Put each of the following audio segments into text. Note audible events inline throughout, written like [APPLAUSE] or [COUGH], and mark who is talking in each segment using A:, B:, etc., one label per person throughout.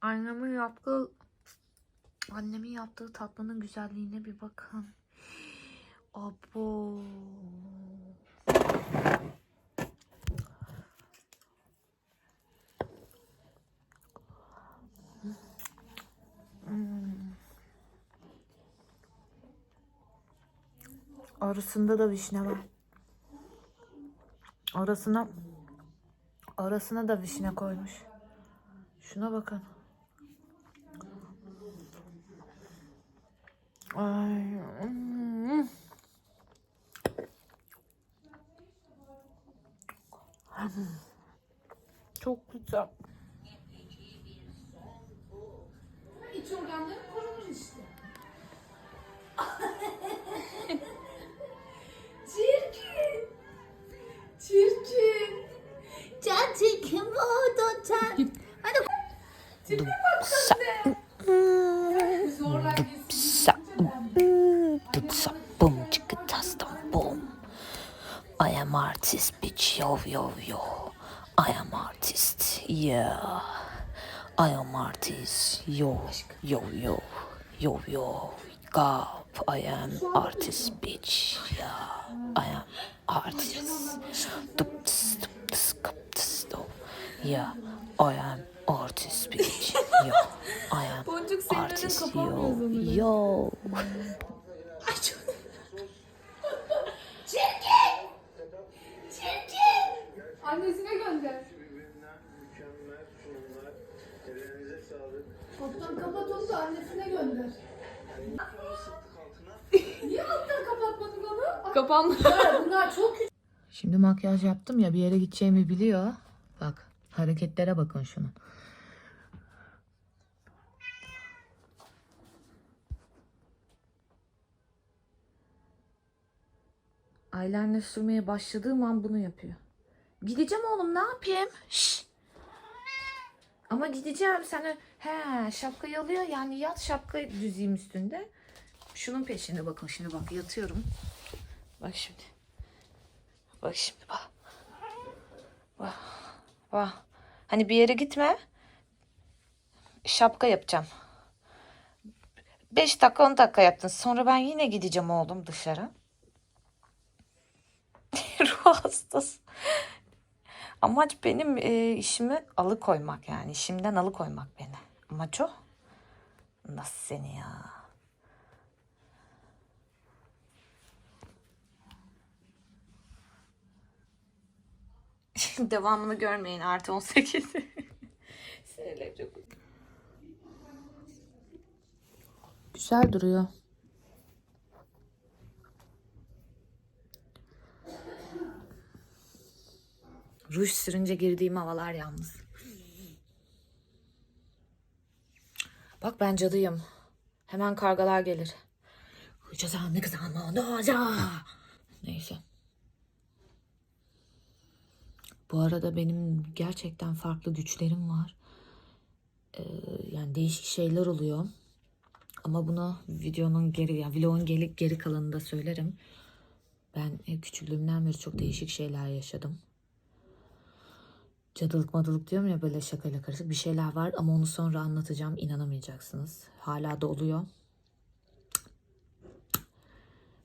A: Annemin yaptığı annemin yaptığı tatlının güzelliğine bir bakın. Abo. Hmm. Arasında da vişne var. Arasına arasına da vişne koymuş. Şuna bakın. Ay. Çok güzel.
B: İç organları Çirkin oldu can. Hadi. Tipine bak sen de. Zorla gitsin.
C: Boom chicka tastam boom. I am artist bitch yo yo yo. I am artist yeah. I am artist yo yo yo yo yo. Gap I am artist bitch yeah. I am artist. Tup tıs tup tıs kıp. Yeah. I am artist bitch yeah. I am
B: Boncuk senin
C: artist yo yo.
B: Ay çok... Çirkin. Çirkin. Annesine gönder. Alttan kapat onu da annesine gönder. Niye alttan kapatmadın onu?
A: Kapandı.
B: Bunlar, bunlar çok küçük.
A: Şimdi makyaj yaptım ya bir yere gideceğimi biliyor. Bak hareketlere bakın şunun. Eyeliner sürmeye başladığım an bunu yapıyor. Gideceğim oğlum ne yapayım? Şş. Ama gideceğim sen he şapkayı alıyor yani yat şapka düzeyim üstünde. Şunun peşinde bakın şimdi bak yatıyorum. Bak şimdi. Bak şimdi bak. Bak. Bak. Hani bir yere gitme. Şapka yapacağım. 5 dakika 10 dakika yaptın. Sonra ben yine gideceğim oğlum dışarı. [LAUGHS] Ruh hastası. Amaç benim e, işimi alıkoymak yani. işimden alıkoymak beni. Amaç. Nasıl seni ya? Devamını görmeyin artı 18. [LAUGHS] Sinirlerim çok Güzel duruyor. Ruj sürünce girdiğim havalar yalnız. Bak ben cadıyım. Hemen kargalar gelir. Caza ne kızan Neyse. Bu arada benim gerçekten farklı güçlerim var. Ee, yani değişik şeyler oluyor. Ama bunu videonun geri, yani vlogun geri, geri kalanında söylerim. Ben e, küçüklüğümden beri çok değişik şeyler yaşadım. Cadılık madılık diyorum ya böyle şakayla karışık bir şeyler var ama onu sonra anlatacağım inanamayacaksınız. Hala da oluyor.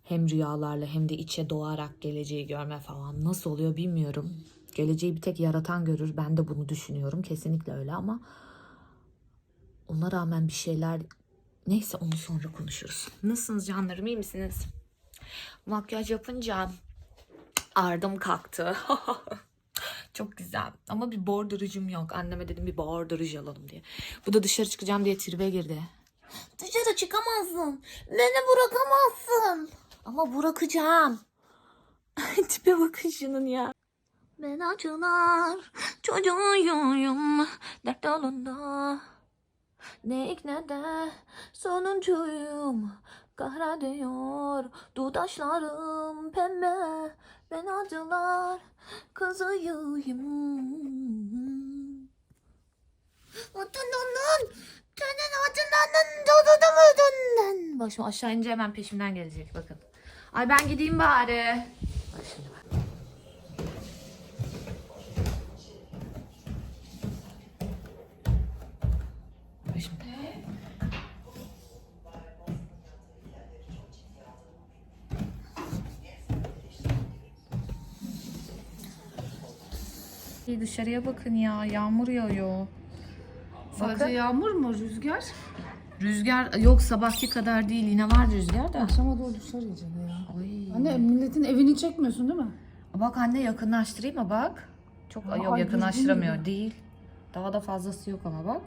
A: Hem rüyalarla hem de içe doğarak geleceği görme falan nasıl oluyor bilmiyorum. Geleceği bir tek yaratan görür. Ben de bunu düşünüyorum. Kesinlikle öyle ama ona rağmen bir şeyler neyse onu sonra konuşuruz. Nasılsınız canlarım iyi misiniz? Makyaj yapınca ardım kalktı. [LAUGHS] Çok güzel. Ama bir borderucum yok. Anneme dedim bir borderuj alalım diye. Bu da dışarı çıkacağım diye tribe girdi. Dışarı çıkamazsın. Beni bırakamazsın. Ama bırakacağım. [LAUGHS] Tipe bakın şunun ya. Ben acılar çocuğuyum dert yolunda. Ne ilk ne de sonuncuyum. Kahra diyor dudaşlarım pembe. Ben acılar kızıyım. Atanın, senin acılarının dodudu mudundan. Bak şimdi aşağı ince hemen peşimden gelecek bakın. Ay ben gideyim bari. Bak şimdi bak. Dışarıya bakın ya. Yağmur yağıyor.
B: Sadece
A: Bakın.
B: yağmur mu rüzgar?
A: Rüzgar yok sabahki kadar değil. Yine var rüzgar da.
B: Akşama doğru düşer iyice ya.
A: Ay.
B: Anne milletin evini çekmiyorsun değil mi?
A: Bak anne yakınlaştırayım mı bak. Çok
B: Ya,
A: yok
B: ay,
A: yakınlaştıramıyor değil. Daha da fazlası yok ama bak.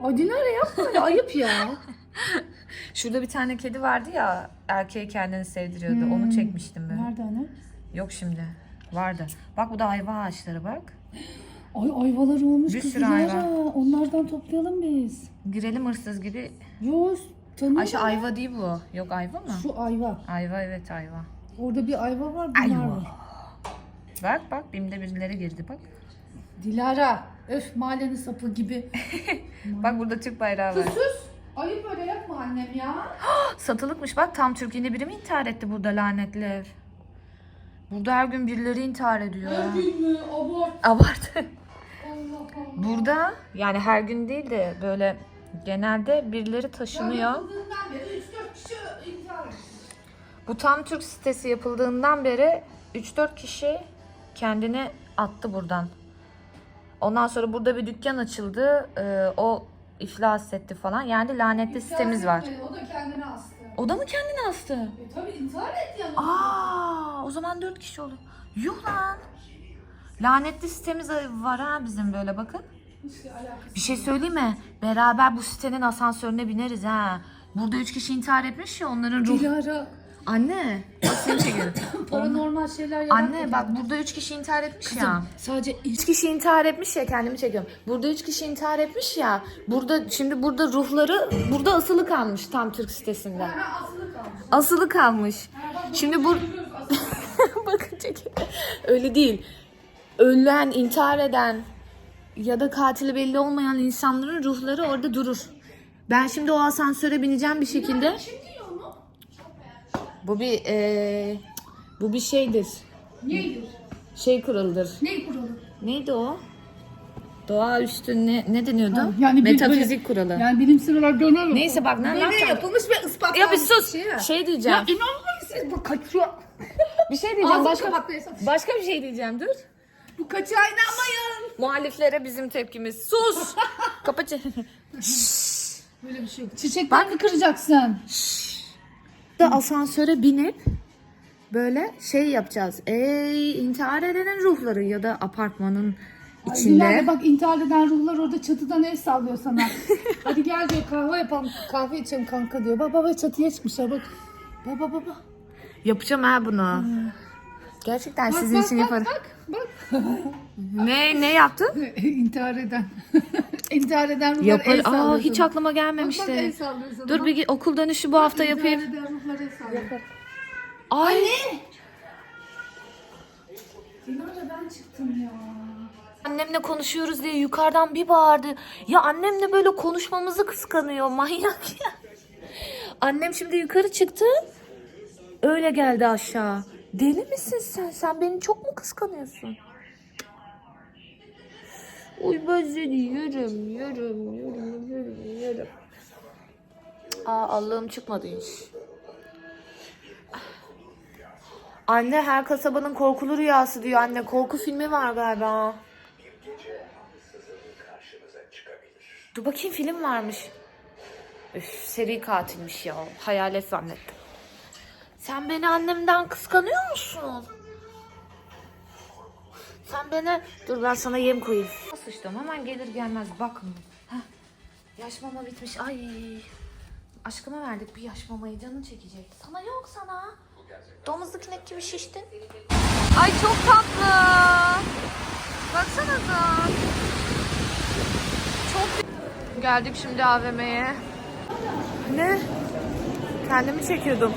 B: Ay Dilara yapma öyle ayıp ya. [LAUGHS]
A: Şurada bir tane kedi vardı ya erkeği kendini sevdiriyordu. Onu çekmiştim ben.
B: Nerede anne?
A: Yok şimdi. Vardı. Bak bu da ayva ağaçları bak.
B: Ay ayvalar olmuş
A: Bir
B: kız
A: sürü
B: Dilara.
A: ayva.
B: Onlardan toplayalım biz.
A: Girelim hırsız gibi.
B: Yok tanıyorum.
A: Ayşe ayva değil bu. Yok ayva mı?
B: Şu ayva.
A: Ayva evet ayva.
B: Orada bir ayva var bunlar
A: Ayva.
B: var.
A: Bak bak bimde birileri girdi bak.
B: Dilara. Öf mahallenin sapı gibi. [LAUGHS]
A: Bak burada Türk bayrağı var.
B: Sus. Ayıp öyle yapma annem ya. [GASPS]
A: Satılıkmış bak tam Türkiye'de biri mi intihar etti burada lanetli ev? Burada her gün birileri intihar ediyor. ya.
B: gün mü?
A: Abart. [LAUGHS]
B: Allah.
A: burada yani her gün değil de böyle genelde birileri taşınıyor.
B: Yapıldığından beri 3-4 kişi intihar etmiş.
A: Bu tam Türk sitesi yapıldığından beri 3-4 kişi kendini attı buradan. Ondan sonra burada bir dükkan açıldı. Ee, o iflas etti falan. Yani lanetli sitemiz var.
B: etmedi, O da kendine astı.
A: O da mı kendini astı?
B: E tabii intihar etti yani.
A: Aa, o zaman 4 kişi oldu. Yuh lan. Lanetli sitemiz var ha bizim böyle bakın.
B: İşte.
A: Bir şey söyleyeyim mi? Beraber bu sitenin asansörüne bineriz ha. Burada 3 kişi intihar etmiş ya onların ruh.
B: Dilara
A: Anne. Bak seni [COUGHS]
B: paranormal şeyler yaratmadı.
A: Anne bak burada 3 kişi intihar etmiş ya.
B: Sadece
A: 3 kişi intihar etmiş ya kendimi çekiyorum. Burada 3 kişi intihar etmiş ya. Burada şimdi burada ruhları burada asılı kalmış tam Türk sitesinde.
B: Ha, asılı kalmış.
A: Asılı kalmış. Şimdi bu [LAUGHS] bakın çekin. Öyle değil. Ölen, intihar eden ya da katili belli olmayan insanların ruhları orada durur. Ben şimdi o asansöre bineceğim bir şekilde.
B: Onu?
A: Bu bir eee, bu bir şeydir.
B: Neydir?
A: Şey kuralıdır.
B: Ney kuralı?
A: Neydi o? Doğaüstü ne, ne deniyordu?
B: Ha, yani bir
A: Metafizik kuralı.
B: Yani bilimsel olarak döner
A: Neyse bak ne, ne
B: Böyle
A: yapacağım?
B: yapılmış ve ispatlanmış
A: Ya bir sus.
B: şey ya.
A: Şey diyeceğim.
B: Ya inanmayın bu kaçıyor. [LAUGHS]
A: bir şey diyeceğim.
B: Ağzını
A: Başka, başka bir şey diyeceğim. Dur.
B: Bu kaçıyor inanmayın.
A: Muhaliflere bizim tepkimiz. Sus. [LAUGHS] Kapa çeneni.
B: Böyle bir şey yok. Çiçekten mi kıracaksın?
A: Da asansöre binip böyle şey yapacağız. Ey intihar edenin ruhları ya da apartmanın içinde.
B: Dilara bak intihar eden ruhlar orada çatıdan el sallıyor sana. [LAUGHS] Hadi gel diyor kahve yapalım. Kahve içelim kanka diyor. Bak baba çatıya çıkmışlar bak. Baba baba.
A: Yapacağım ha bunu. Gerçekten
B: Bak
A: sizin
B: bak
A: için
B: bak,
A: yaparım.
B: bak bak. [LAUGHS]
A: Ne ne yaptın? [LAUGHS]
B: intihar eden. intihar eden ruhlar
A: Yapar.
B: el sallıyor
A: Aa hiç aklıma
B: Bak bak el
A: gelmemişti.
B: sallıyor sana.
A: Dur bir gi- okul dönüşü bu hafta yapayım.
B: İntihar eden ruhlar el sallıyor.
A: Ay.
B: Dilara ben çıktım ya.
A: Annemle konuşuyoruz diye yukarıdan bir bağırdı. Ya annemle böyle konuşmamızı kıskanıyor. Manyak ya. Annem şimdi yukarı çıktı. Öyle geldi aşağı. Deli misin sen? Sen beni çok mu kıskanıyorsun? Uy ben seni yerim, yerim, yerim, yerim, yerim. Aa Allah'ım çıkmadı hiç. Anne her kasabanın korkulu rüyası diyor anne. Korku filmi var galiba. Dur bakayım film varmış. Üf seri katilmiş ya. Hayalet zannettim. Sen beni annemden kıskanıyor musun? Sen beni... Dur ben sana yem koyayım. Sıçtım hemen gelir gelmez bakın. Heh. Yaş mama bitmiş. Ay. Aşkıma verdik bir yaş mamayı canın çekecek. Sana yok sana. Domuzluk inek gibi şiştin. Ay çok tatlı. Baksanıza. Çok Geldik şimdi AVM'ye. Ne? Kendimi çekiyordum.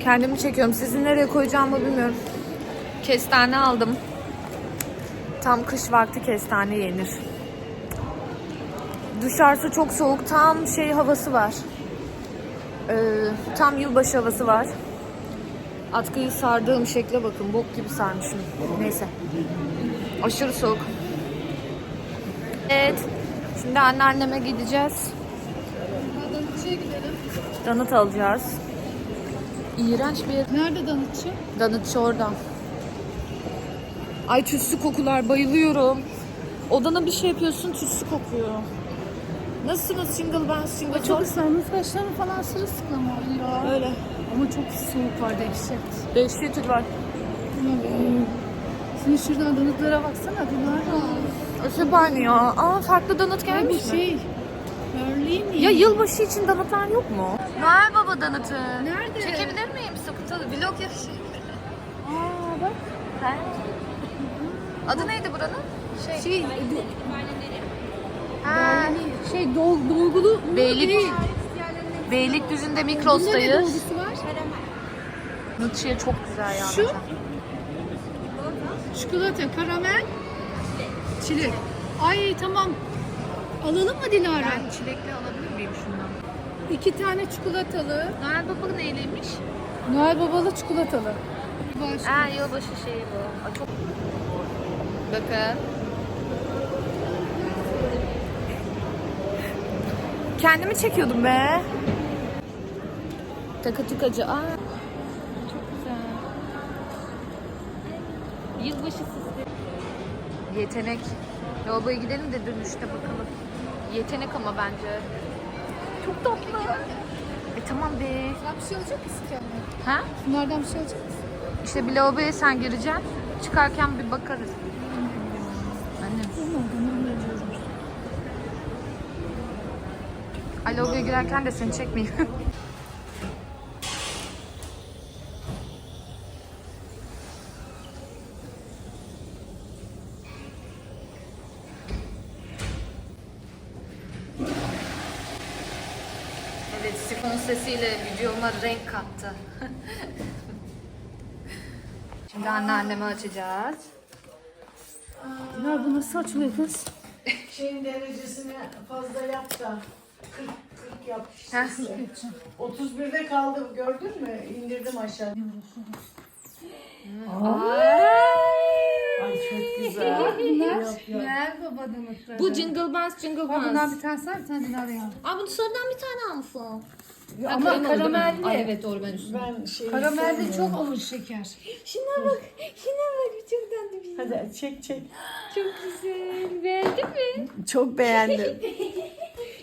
A: Kendimi çekiyorum. Sizin nereye koyacağımı bilmiyorum. Kestane aldım. Tam kış vakti kestane yenir. Dışarısı çok soğuk. Tam şey havası var. Ee, tam yılbaşı havası var. Atkıyı sardığım şekle bakın. Bok gibi sarmışım. Neyse. Aşırı soğuk. Evet. Şimdi anneanneme gideceğiz.
B: Hadi gidelim.
A: Donut alacağız. İğrenç bir
B: Nerede danıtçı?
A: Danıtçı orada. Ay tütsü kokular bayılıyorum. Odana bir şey yapıyorsun tütsü kokuyor. Nasılsınız single ben single
B: Çok ıslanmış saçlarım falan sırılsıklam oluyor.
A: Öyle.
B: Ama çok soğuk var dehşet.
A: Dehşet var.
B: Şimdi şuradan danıtlara baksana.
A: Hep aynı ya. Aa farklı donut gelmiş mi?
B: şey. Berlin mi?
A: Ya yılbaşı için donutlar yok mu? Noel Baba donutu.
B: Nerede?
A: Çekebilir miyim? Sıkıntılı. Vlog ya şey.
B: Aa bak.
A: Adı neydi buranın?
B: Şey,
A: Ha,
B: şey dol, dolgulu mu
A: Beylik-
B: değil.
A: Beylikdüzü'nde
B: Bunda ne
A: Mikros'tayız.
B: dolgusu var?
A: Çok güzel ya.
B: Şu çikolata, karamel, çilek. Ay tamam. Alalım mı Dilara?
A: Ben çilekli alabilir miyim şundan?
B: İki tane çikolatalı.
A: Noel Baba neyliymiş?
B: Noel babalı çikolatalı. Baş.
A: Ha yılbaşı şeyi bu. Aa, çok... Bakın. Kendimi çekiyordum be. Takı tukacı. Aa. Çok güzel. Yılbaşı süsleri. Yetenek. Lavaboya gidelim de dönüşte bakalım. Yetenek ama bence. Çok tatlı. E tamam be.
B: Sen bir şey alacak mısın kendine?
A: Ha?
B: Bunlardan bir şey alacak mısın?
A: İşte bir lavaboya sen gireceksin. Çıkarken bir bakarız. Annem. Ay lavaboya girerken de seni çekmeyeyim. [LAUGHS] Evet, sifon sesiyle videoma renk kattı. [LAUGHS] Şimdi anneanneme açacağız.
B: Dilara bu nasıl açılıyor kız?
D: Şeyin derecesini fazla yap da 40 40 yap.
A: Heh.
D: 31'de kaldı gördün mü? İndirdim aşağı. Ay çok güzel.
B: Bunlar baba danıtları.
A: Bu Jingle Bells, Jingle
B: Bak bundan
A: Bells.
B: bir tane var bir tane Dilara'ya.
A: Aa bunu sonradan bir tane almışsın.
B: Ama karamelli.
A: Ay evet doğru ben üstüne.
D: Ben şey
B: Karamelli çok olur şeker.
A: Şuna bak, şuna bak çok tatlı bir
D: Hadi çek çek.
A: Çok güzel. Beğendin mi?
D: Çok beğendim. [LAUGHS]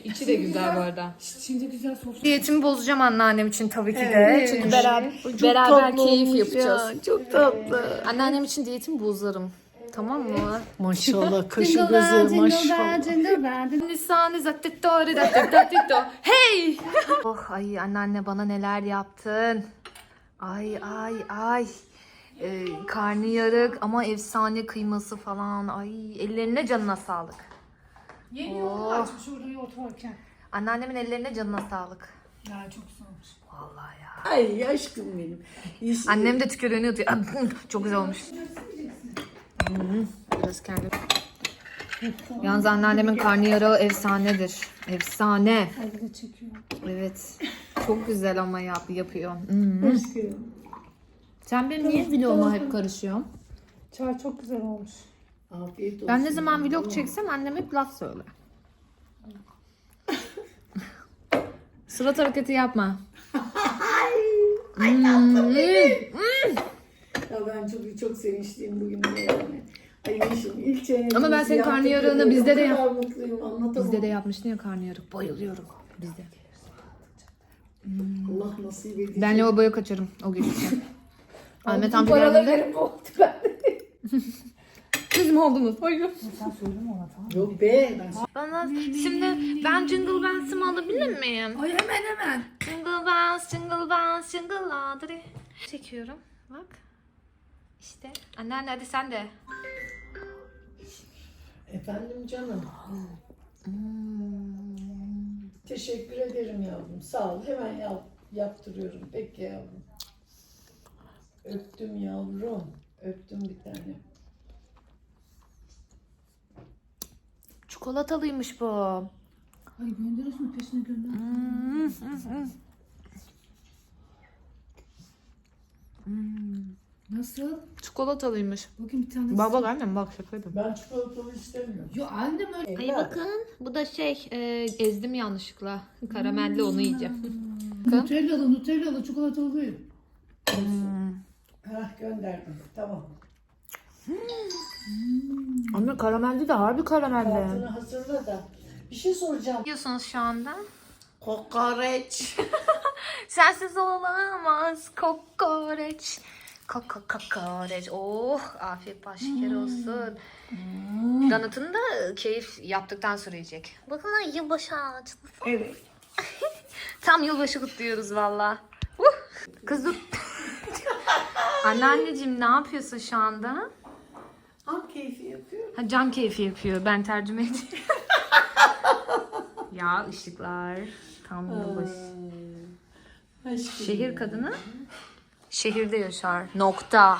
A: İçi de güzel bu arada.
B: Şimdi güzel sofra.
A: Diyetimi bozacağım anneannem için tabii ki de.
D: Evet.
A: Çünkü beraber,
D: Çok
A: beraber keyif yapacağız.
D: ya, Çok tatlı.
A: Anneannem için diyetimi bozarım. Tamam mı?
D: Maşallah [LAUGHS] kaşı gözü maşallah.
B: bell, jingle bell.
A: Lisanı zattettori zattettori Hey! [LAUGHS] oh ay anneanne bana neler yaptın. Ay ay ay. Ee, karnıyarık ama efsane kıyması falan. Ay ellerine canına sağlık.
B: Yeni
A: Oh.
B: yolu açmış orada yoğurt varken.
A: Anneannemin ellerine canına sağlık.
B: Ya çok güzel olmuş.
A: Vallahi ya.
D: Ay aşkım benim. İşte
A: Annem de tükürüğünü yutuyor. [LAUGHS] Çok güzel olmuş. Biraz kendim. Yalnız anneannemin karnıyarığı efsanedir. Efsane.
B: Bir de çekiyor.
A: Evet. Çok güzel ama yap, yapıyor. Hmm.
D: aşkım.
A: Sen benim niye vloguma hep karışıyorsun?
B: Çay çok güzel olmuş.
D: Afiyet olsun.
A: Ben ne zaman vlog çeksem annem hep laf söyler. [LAUGHS] Surat hareketi yapma.
D: Ya ben çok çok sevinçliyim bugün de yani. Ay Yeşim ilk çeyreği
A: Ama ben senin
D: ziyaret
A: karnıyarığını bizde de
D: O kadar mutluyum anlatamam.
A: Bizde de yapmıştın ya karnıyarık. Bayılıyorum. Bizde.
D: Allah nasip edecek.
A: Ben lavaboya kaçarım o gece. [LAUGHS] Ahmet amca geldiğinde
B: bu ben. [LAUGHS]
A: siz mi oldunuz? Hayır.
B: Sen söyleme ona tamam.
D: Yok be. Ben
A: Bana şimdi ben Jingle Bells'imi alabilir miyim?
B: Ay hemen hemen.
A: Jingle Bells, Jingle Bells, Jingle way. Çekiyorum. Bak. İşte. Anneanne hadi sen de.
D: Efendim canım. Teşekkür ederim yavrum. Sağ ol. Hemen yap, yaptırıyorum. Peki yavrum. Öptüm yavrum. Öptüm bir tane.
A: Çikolatalıymış bu.
B: Ay gönderiyorsun peşine gönder. Nasıl?
A: Çikolatalıymış.
B: Bakın bir tane.
A: Bak bak annem bak şaka yapıyorum.
D: Ben çikolatalı istemiyorum.
B: Yo annem öyle.
A: Ay bakın bu da şey e, ezdim yanlışlıkla. Karamelli onu yiyeceğim.
B: Nutellalı, Nutellalı, çikolatalı değil.
D: Hah gönderdim. Tamam.
A: Anne karamelli de harbi karamelli.
D: Altını hazırla da. Bir şey soracağım.
A: Yiyorsunuz şu anda?
D: Kokoreç. [LAUGHS]
A: Sensiz olamaz kokoreç. Koko kokoreç. Oh afiyet baş şeker olsun. Donut'unu da keyif yaptıktan sonra yiyecek. Bakın lan yılbaşı ağacı.
D: Evet. [LAUGHS]
A: Tam yılbaşı kutluyoruz valla. Uh! Kızım. [LAUGHS] Anneanneciğim ne yapıyorsun şu anda?
D: Ham keyfi yapıyor.
A: Ha, can keyfi yapıyor. Ben tercüme edeyim. [LAUGHS] ya ışıklar. Tam.
D: Aşkım.
A: Şehir kadını şehirde yaşar. Nokta.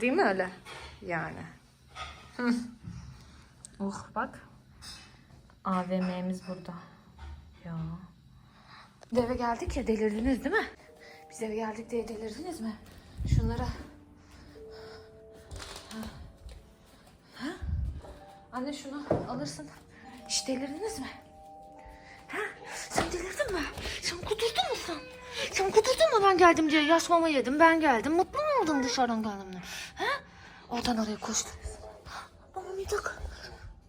A: Değil mi öyle? Yani. Oh bak. AVM'miz burada. Ya. Eve geldik ya delirdiniz değil mi? Biz eve geldik diye delirdiniz mi? Şunlara. Anne şunu alırsın. Hiç delirdiniz mi? Ha? Sen delirdin mi? Sen kudurdun mu sen? Sen kudurdun mu ben geldim diye yaş mama yedim ben geldim. Mutlu mu oldun dışarıdan geldim diye? Ha? Oradan oraya koştun. Bandık.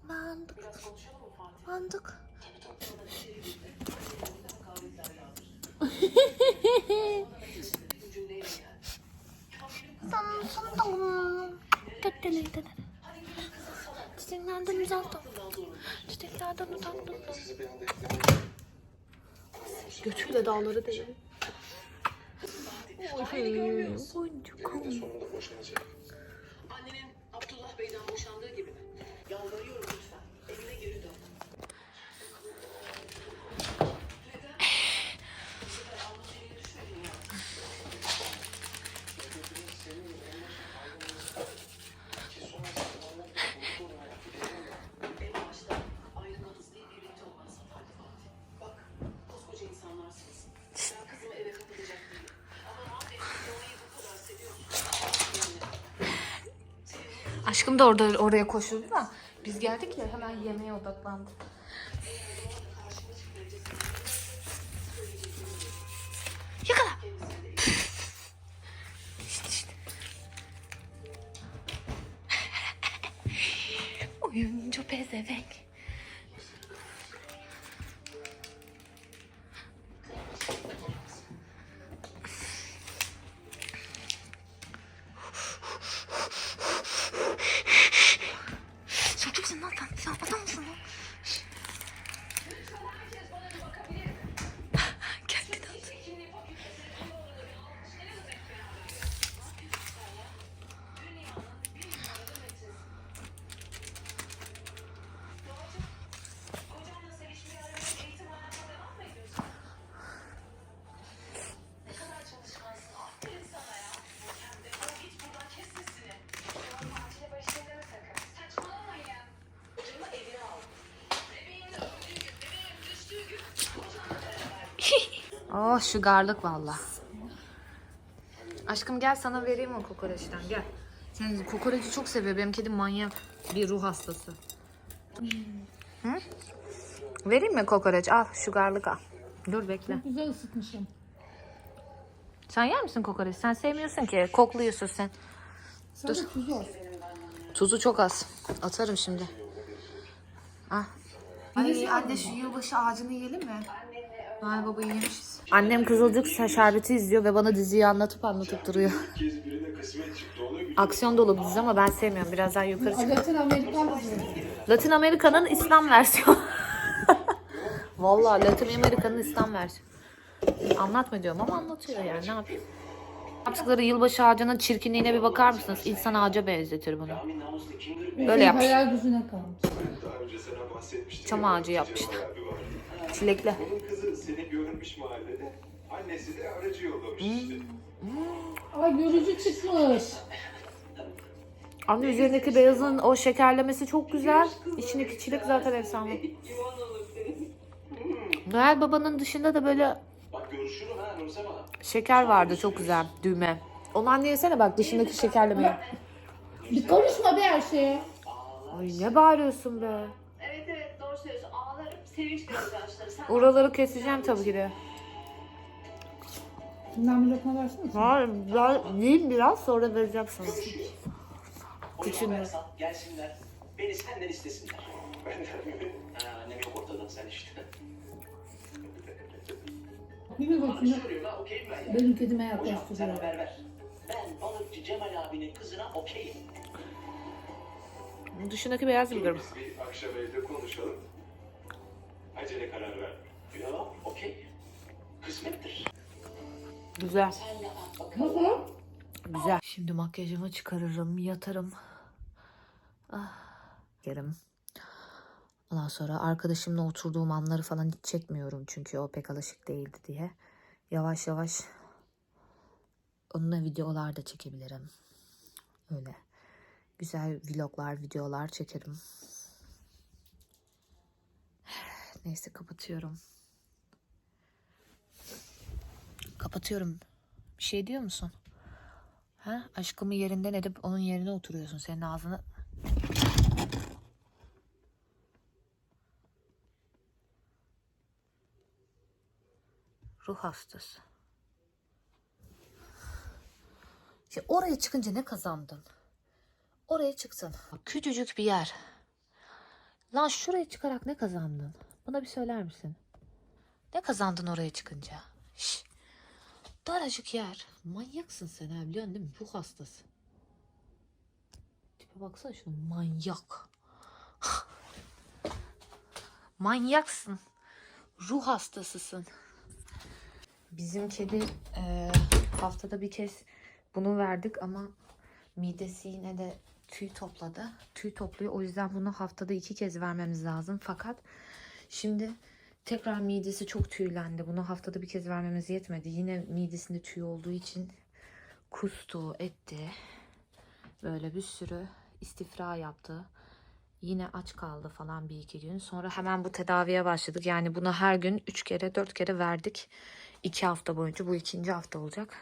A: Bandık. Bandık. Sandım. Tetteleydi. Çiçeklerden uzaktım. Çiçeklerden uzaktım. Götüyle dağları değil.
E: Sonunda boşanacak.
F: Annenin Abdullah Bey'den boşandığı gibi? Yalvarıyorum
A: Da orada oraya koşuldu da biz geldik ya hemen yemeğe odaklandı. Oh şu garlık valla. Aşkım gel sana vereyim o kokoreçten gel. Sen kokoreci çok seviyor. Benim kedim manyak. Bir ruh hastası. Hı? Vereyim mi kokoreç? Al şu garlık al. Dur bekle.
B: Güzel ısıtmışım.
A: Sen yer misin kokoreç? Sen sevmiyorsun ki. Kokluyorsun sen.
B: Sadece tuzu az.
A: Tuzu çok az. Atarım şimdi. Ah. Ay anne şu yılbaşı ağacını yiyelim mi? Ay baba yemişiz. Annem Kızılcık Şerbeti izliyor ve bana diziyi anlatıp anlatıp duruyor. Aksiyon dolu bir dizi ama ben sevmiyorum. Biraz daha yukarı çık.
B: Latin Amerikan.
A: Latin Amerika'nın İslam versiyonu. [LAUGHS] Vallahi Latin Amerika'nın İslam versiyonu. Anlatma diyorum ama anlatıyor yani ne yapayım. Yaptıkları yılbaşı ağacının çirkinliğine bir bakar mısınız? İnsan ağaca benzetir bunu. Böyle yapmış.
B: Hayal gücüne kalmış.
A: Çam ağacı yapmışlar. Çilekli.
E: Seni görmüş mahallede. Annesi de aracı yollamış işte.
B: Ay görücü çıkmış.
A: Anne üzerindeki beyazın o şekerlemesi çok güzel. İçindeki çilek zaten efsane. Noel Baba'nın dışında da böyle
E: Bak görüşürüm ha Nursema.
A: şeker vardı çok güzel düğme. Onu anne yesene bak dışındaki şekerlemeyi.
B: Bir konuşma be her şeye.
A: Ay ne bağırıyorsun be.
F: Evet evet doğru söylüyorsun. Ağlarım. Sevinç gözyaşları. Sen
A: Oraları keseceğim tabii ki de.
B: Bundan bir lokma versene. sen.
A: Hayır, ben yiyeyim biraz sonra vereceğim sana.
G: Küçülme. Gelsinler. Beni senden istesinler. [LAUGHS]
E: Benden mi?
G: Ha, annem yok ortada sen işte.
B: Bir de
G: ya.
B: Benim kedime
G: Hocam sen
B: yaklaştırıyor.
G: haber ver. Ben balıkçı Cemal abinin kızına okeyim.
A: Dışındaki beyaz biliyorum.
E: biz bir akşam evde konuşalım. Acele karar ver.
G: Yok okey. Kısmettir.
A: Güzel.
G: Sen de at bakalım.
B: Nasıl?
A: Güzel. Şimdi makyajımı çıkarırım, yatarım. Ah, yerim. Ondan sonra arkadaşımla oturduğum anları falan hiç çekmiyorum çünkü o pek alışık değildi diye. Yavaş yavaş onunla videolar da çekebilirim. Öyle. Güzel vloglar, videolar çekerim. Neyse kapatıyorum. Kapatıyorum. Bir şey diyor musun? Ha? Aşkımı yerinden edip onun yerine oturuyorsun. Senin ağzını... Ruh hastası. İşte oraya çıkınca ne kazandın? Oraya çıktın. Küçücük bir yer. Lan şuraya çıkarak ne kazandın? Bana bir söyler misin? Ne kazandın oraya çıkınca? Şş. Daracık yer. Manyaksın sen ha biliyorsun değil mi? Ruh hastası. Tipe baksana şuna manyak. [LAUGHS] Manyaksın. Ruh hastasısın. Bizim kedi e, haftada bir kez bunu verdik ama midesi yine de tüy topladı. Tüy topluyor. O yüzden bunu haftada iki kez vermemiz lazım. Fakat şimdi tekrar midesi çok tüylendi. Bunu haftada bir kez vermemiz yetmedi. Yine midesinde tüy olduğu için kustu, etti. Böyle bir sürü istifra yaptı. Yine aç kaldı falan bir iki gün. Sonra hemen bu tedaviye başladık. Yani bunu her gün üç kere dört kere verdik. iki hafta boyunca. Bu ikinci hafta olacak.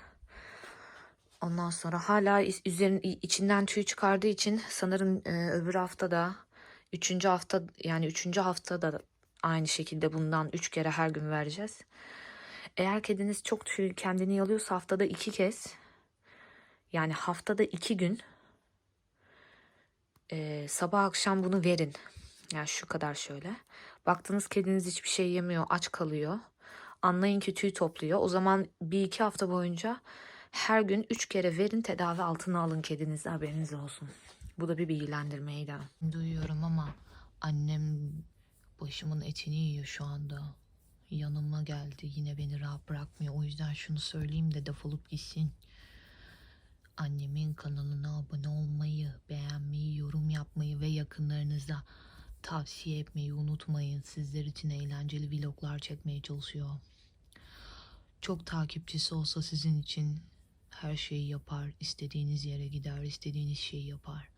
A: Ondan sonra hala üzerin içinden tüy çıkardığı için sanırım e, öbür hafta da üçüncü hafta yani üçüncü haftada da aynı şekilde bundan üç kere her gün vereceğiz. Eğer kediniz çok tüy kendini yalıyorsa haftada iki kez yani haftada iki gün e, sabah akşam bunu verin. Yani şu kadar şöyle. Baktınız kediniz hiçbir şey yemiyor, aç kalıyor. Anlayın ki tüy topluyor. O zaman bir iki hafta boyunca her gün üç kere verin tedavi altına alın kedinizi haberiniz olsun. Bu da bir bilgilendirmeydi. Duyuyorum ama annem başımın etini yiyor şu anda. Yanıma geldi yine beni rahat bırakmıyor. O yüzden şunu söyleyeyim de defolup gitsin. Annemin kanalına abone olmayı, beğenmeyi, yorum yapmayı ve yakınlarınıza tavsiye etmeyi unutmayın. Sizler için eğlenceli vloglar çekmeye çalışıyor. Çok takipçisi olsa sizin için her şeyi yapar. istediğiniz yere gider, istediğiniz şeyi yapar.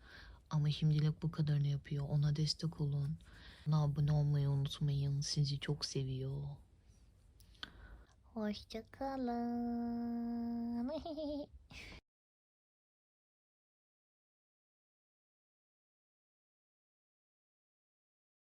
A: Ama şimdilik bu kadarını yapıyor. Ona destek olun. Ona abone olmayı unutmayın. Sizi çok seviyor. Hoşçakalın. [LAUGHS]